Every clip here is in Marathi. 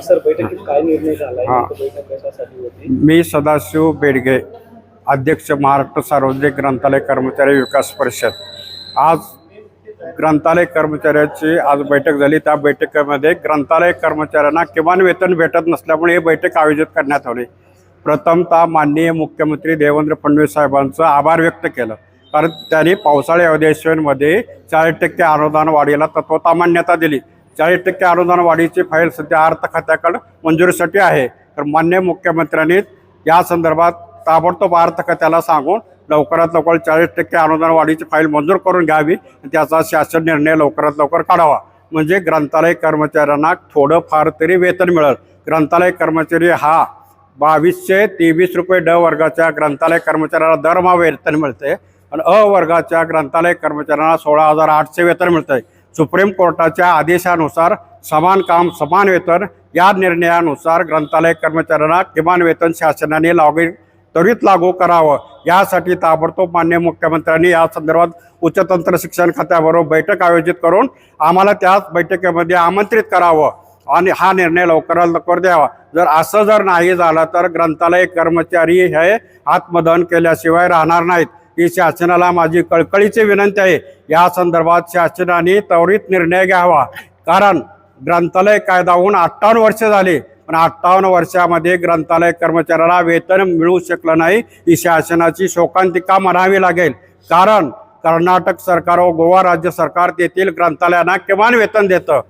सर बैठकीत काय निर्णय झाला हा. बैठक कशासाठी होती? मी सदाशिव बेडगे अध्यक्ष महाराष्ट्र सार्वजनिक ग्रंथालय कर्मचारी विकास परिषद. आज ग्रंथालय कर्मचाऱ्याची आज बैठक झाली. त्या बैठकीमध्ये ग्रंथालय कर्मचाऱ्यांना किमान वेतन भेटत नसल्यामुळे ही बैठक आयोजित करण्यात आली. प्रथमतः माननीय मुख्यमंत्री देवेंद्र फडणवीस साहेबांचं आभार व्यक्त केलं. कारण त्यांनी पावसाळी अधिवेशनमध्ये चाळीस टक्के अनुदान वाढीला तत्वता मान्यता दिली. चाळीस टक्के अनुदान वाढीची फाईल सध्या अर्थ खात्याकडे मंजुरीसाठी आहे. तर मान्य मुख्यमंत्र्यांनी या संदर्भात ताबडतोब अर्थ खात्याला सांगून लवकरात लवकर चाळीस टक्के अनुदान वाढीची फाईल मंजूर करून घ्यावी त्याचा शासन निर्णय लवकरात लवकर काढावा. म्हणजे ग्रंथालय कर्मचाऱ्यांना थोडंफार तरी वेतन मिळेल. ग्रंथालय कर्मचारी हा बावीसशे तेवीस रुपये ड वर्गाच्या ग्रंथालय कर्मचाऱ्याला दरमहा वेतन मिळते आणि अ वर्गाच्या ग्रंथालय कर्मचाऱ्यांना सोळा हजार आठशे वेतन मिळतंय. सुप्रीम कोर्टाच्या आदेशानुसार समान काम समान वेतन या निर्णयानुसार ग्रंथालय कर्मचाऱ्यांना किमान वेतन शासनाने लागू त्वरित लागू करावं. यासाठी ताबडतोब मान्य मुख्यमंत्र्यांनी या संदर्भात उच्चतंत्र शिक्षण खात्याबरोबर बैठक आयोजित करून आम्हाला त्याच बैठकीमध्ये आमंत्रित करावं आणि हा निर्णय लवकरात लवकर द्यावा. जर असं जर नाही झालं तर ग्रंथालय कर्मचारी हे आत्मदहन केल्याशिवाय राहणार नाहीत. ही शासनाला माझी कळकळीची विनंती आहे. या संदर्भात शासनाने त्वरित निर्णय घ्यावा. कारण ग्रंथालय कायदा होऊन अठ्ठावन्न वर्ष झाली. पण अठ्ठावन्न वर्षामध्ये ग्रंथालय कर्मचाऱ्याला वेतन मिळू शकलं नाही. ही शासनाची शोकांतिका म्हणावी लागेल. कारण कर्नाटक सरकार व गोवा राज्य सरकार तेथील ग्रंथालयांना किमान वेतन देतं.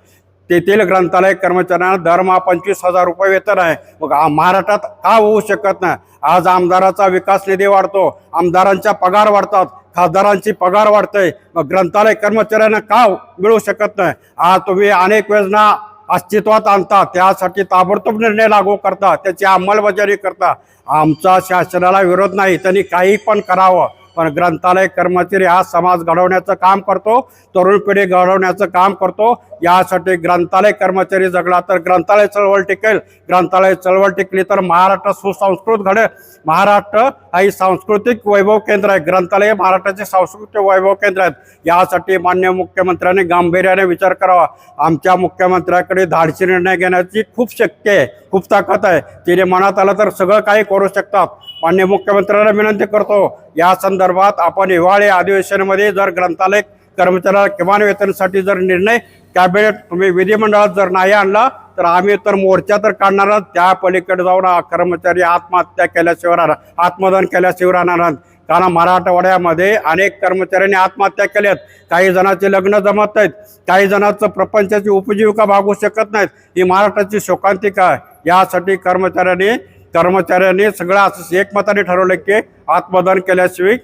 तेथील ग्रंथालय कर्मचाऱ्यांना दरमहा पंचवीस हजार रुपये वेतन आहे. मग महाराष्ट्रात का होऊ शकत नाही? आज आमदाराचा विकास निधी वाढतो आमदारांच्या पगार वाढतात खासदारांची पगार वाढते मग ग्रंथालय कर्मचाऱ्यांना का मिळू शकत नाही? आज तुम्ही अनेक योजना अस्तित्वात आणता त्यासाठी ताबडतोब निर्णय लागू करता त्याची अंमलबजावणी करता. आमचा शासनाला विरोध नाही त्यांनी काही पण करावं. पण ग्रंथालय कर्मचारी हा समाज घडवण्याचं काम करतो तरुण पिढी घडवण्याचं काम करतो. यासाठी ग्रंथालय कर्मचारी जगला तर ग्रंथालय चळवळ टिकेल. ग्रंथालय चळवळ टिकली तर महाराष्ट्र सुसंस्कृत घडेल. महाराष्ट्र हा ही सांस्कृतिक वैभव केंद्र आहे. ग्रंथालय महाराष्ट्राचे सांस्कृतिक वैभव केंद्र आहेत. यासाठी मान्य मुख्यमंत्र्यांनी गांभीर्याने विचार करावा. आमच्या मुख्यमंत्र्याकडे धाडशी निर्णय घेण्याची खूप शक्य आहे खूप ताकद आहे. तिने मनात आलं तर सगळं काही करू शकतात. मान्य मुख्यमंत्र्यांना विनंती करतो या संदर्भात आपण हिवाळी अधिवेशनामध्ये जर ग्रंथालय कर्मचाऱ्याला किमान वेतनासाठी जर निर्णय कॅबिनेट तुम्ही विधिमंडळात जर नाही आणला तर आम्ही तर मोर्चा तर काढणार त्या पलीकडे जाऊन कर्मचारी आत्महत्या केल्याशिवाय राहणार आत्मदान केल्याशिवाय राहणार कारण मराठवाड्यामध्ये अनेक कर्मचाऱ्यांनी आत्महत्या केल्यात काही जणांचे लग्न जमत नाहीत काही जणांचं प्रपंचाची उपजीविका भागू शकत नाहीत. ही महाराष्ट्राची शोकांतिका आहे. यासाठी कर्मचाऱ्यांनी कर्मचाऱ्यांनी सगळं असं एकमताने ठरवलं की आत्मदान केल्याशिवाय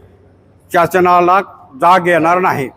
शासनाला जाग येणार नाही.